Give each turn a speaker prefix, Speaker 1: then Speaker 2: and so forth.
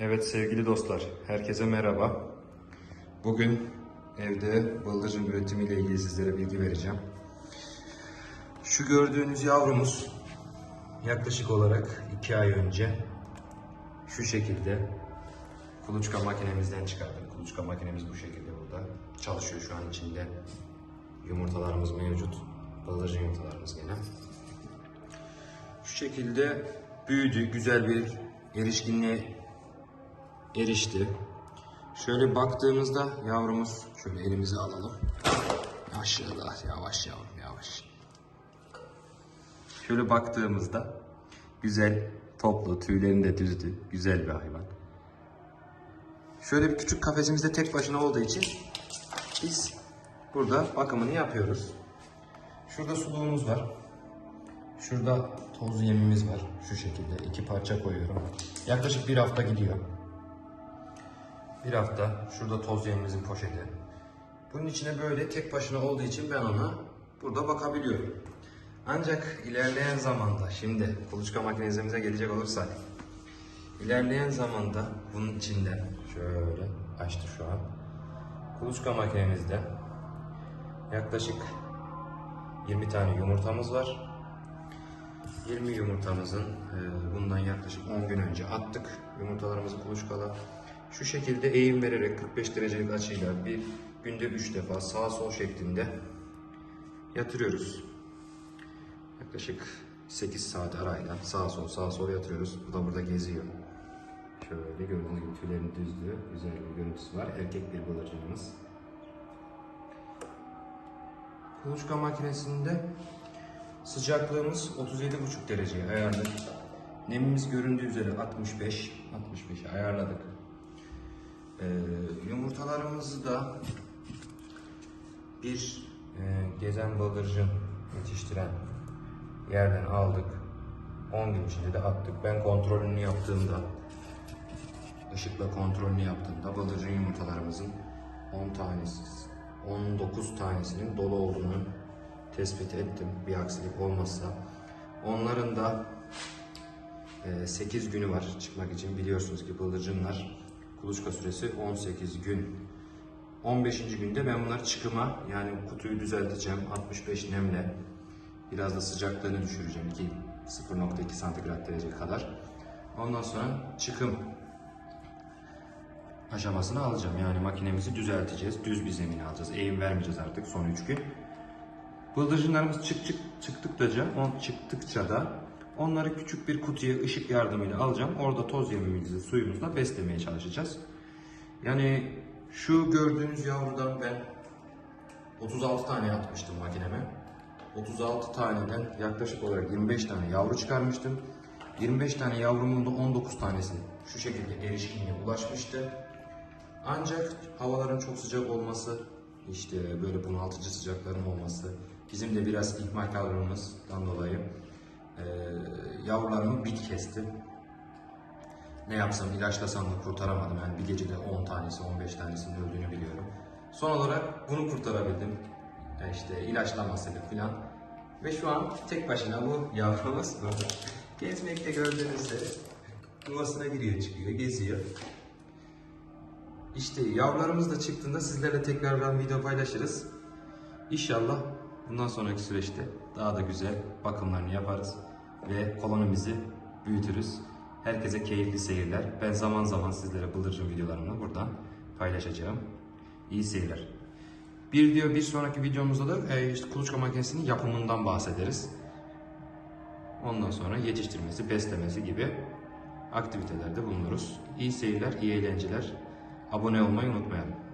Speaker 1: Evet sevgili dostlar, herkese merhaba. Bugün evde bıldırcın üretimiyle ilgili sizlere bilgi vereceğim. Şu gördüğünüz yavrumuz yaklaşık olarak 2 ay önce şu şekilde kuluçka makinemizden çıkardık. Kuluçka makinemiz bu şekilde burada çalışıyor şu an içinde. Yumurtalarımız mevcut. Bıldırcın yumurtalarımız yine. Şu şekilde büyüdü, güzel bir erişkinliğe erişti. Şöyle baktığımızda yavrumuz şöyle elimize alalım. Maşallah yavaş yavrum yavaş. Şöyle baktığımızda güzel, toplu, tüylerini de düzdü. Güzel bir hayvan. Şöyle bir küçük kafesimizde tek başına olduğu için biz burada bakımını yapıyoruz. Şurada suluğumuz var. Şurada toz yemimiz var. Şu şekilde iki parça koyuyorum. Yaklaşık bir hafta gidiyor. Bir hafta. Şurada toz yemimizin poşeti. Bunun içine böyle tek başına olduğu için ben ona burada bakabiliyorum. Ancak ilerleyen zamanda, şimdi kuluçka makinemize gelecek olursak, ilerleyen zamanda bunun içinden şöyle açtı şu an. Kuluçka makinemizde yaklaşık 20 tane yumurtamız var. 20 yumurtamızın e, bundan yaklaşık 10 gün önce attık. Yumurtalarımızı kuluçkala şu şekilde eğim vererek 45 derecelik açıyla bir günde 3 defa sağ sol şeklinde yatırıyoruz. Yaklaşık 8 saat arayla sağ sol sağ sol yatırıyoruz. Bu da burada geziyor. Şöyle gördüğünüz gibi tüylerin düzlüğü, güzel bir görüntüsü var. Erkek bir bıldırcınımız. Kuluçka makinesinde Sıcaklığımız 37,5 dereceye ayarladık. Nemimiz göründüğü üzere 65, 65'e ayarladık. Ee, yumurtalarımızı da bir e, gezen bıldırcın yetiştiren yerden aldık. 10 gün içinde de attık. Ben kontrolünü yaptığımda, ışıkla kontrolünü yaptığımda bıldırcın yumurtalarımızın 10 tanesi, 19 tanesinin dolu olduğunu tespit ettim bir aksilik olmazsa. Onların da 8 günü var çıkmak için. Biliyorsunuz ki bıldırcınlar kuluçka süresi 18 gün. 15. günde ben bunları çıkıma yani kutuyu düzelteceğim 65 nemle. Biraz da sıcaklığını düşüreceğim 2 0.2 santigrat derece kadar. Ondan sonra çıkım aşamasını alacağım. Yani makinemizi düzelteceğiz. Düz bir zemine alacağız. Eğim vermeyeceğiz artık son 3 gün. Bıldırcınlarımız çık çık çıktıkça, on çıktıkça da onları küçük bir kutuya ışık yardımıyla alacağım. Orada toz yemimizi suyumuzla beslemeye çalışacağız. Yani şu gördüğünüz yavrudan ben 36 tane atmıştım makineme. 36 taneden yaklaşık olarak 25 tane yavru çıkarmıştım. 25 tane yavrumun da 19 tanesi şu şekilde erişkinliğe ulaşmıştı. Ancak havaların çok sıcak olması, işte böyle bunaltıcı sıcakların olması, bizim de biraz ihmal kavramımızdan dolayı e, yavrularımı bit kesti. Ne yapsam, ilaçlasam da kurtaramadım. Yani bir gecede 10 tanesi, 15 tanesinin öldüğünü biliyorum. Son olarak bunu kurtarabildim. E işte ilaçlamasıyla falan. Ve şu an tek başına bu yavrumuz burada. Gezmekte gördüğünüzde yuvasına giriyor, çıkıyor, geziyor. İşte yavrularımız da çıktığında sizlerle tekrardan video paylaşırız. İnşallah bundan sonraki süreçte daha da güzel bakımlarını yaparız ve kolonimizi büyütürüz. Herkese keyifli seyirler. Ben zaman zaman sizlere bıldırcın videolarımı buradan paylaşacağım. İyi seyirler. Bir diyor bir sonraki videomuzda da e, işte kuluçka makinesinin yapımından bahsederiz. Ondan sonra yetiştirmesi, beslemesi gibi aktivitelerde bulunuruz. İyi seyirler, iyi eğlenceler. Abone olmayı unutmayalım.